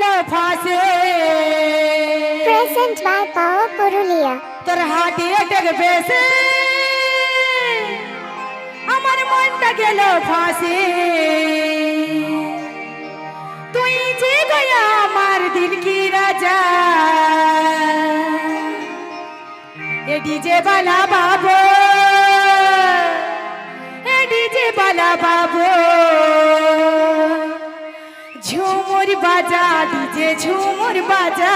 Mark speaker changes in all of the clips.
Speaker 1: গেল ফাঁসে।
Speaker 2: Present by পাওয়া পুরুলিয়া
Speaker 1: তোর হাতে ডেকে বেসে আমার মনটা গেল ফাঁসে। তুই যে গয়া আমার দিল কি রাজা। এ ডিজে বালা বাবু। এ ডিজে বালা বাবু। বাজা ডিজে ঝুমুর বাজা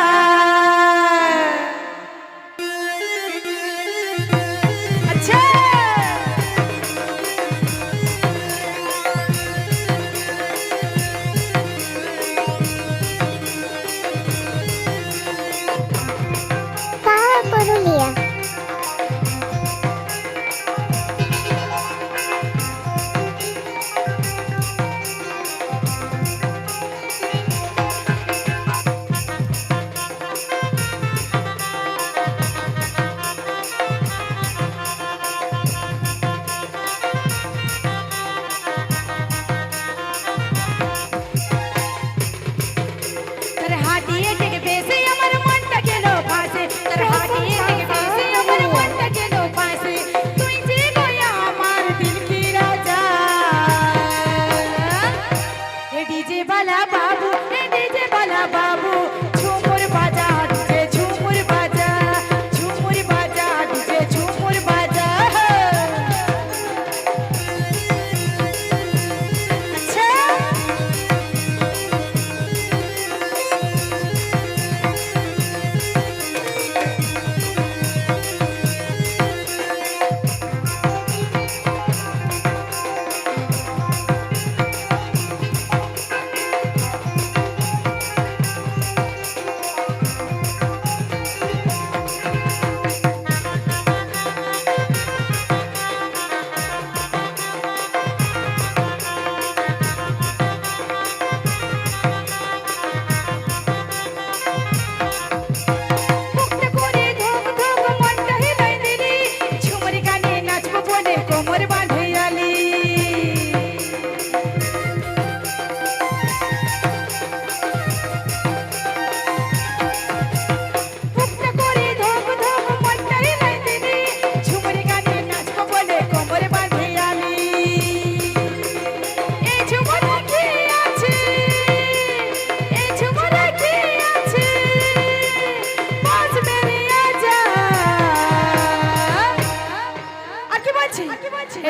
Speaker 1: বলছি?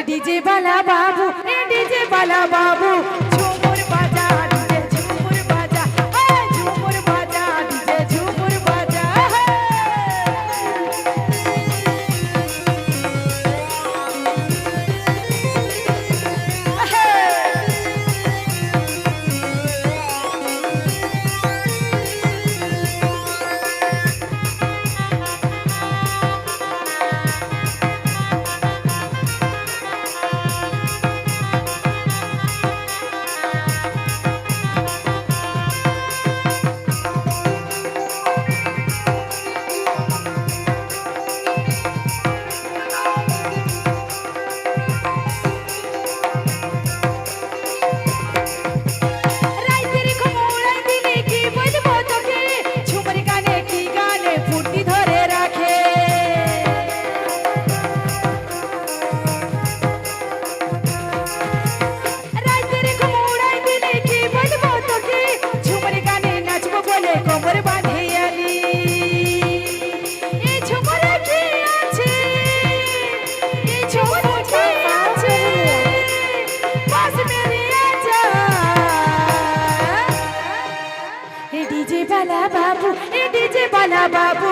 Speaker 1: ডিজে বালা বাবু এ ডিজে বালা বাবু বালা বাবু এ ডিজে বালা বাবু।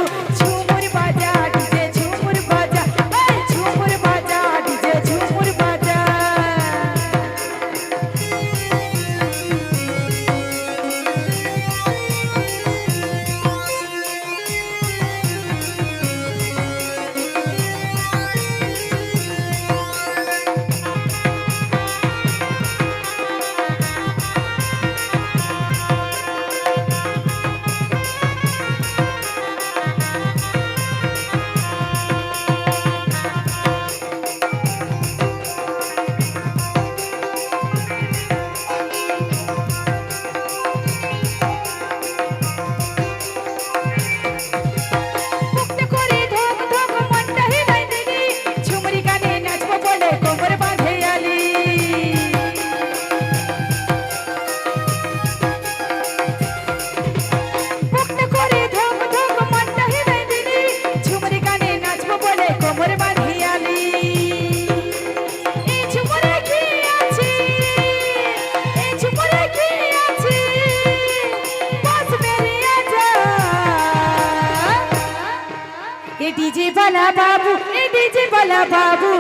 Speaker 1: ডিজে বালা বাবু এ ডিজে বালা বাবু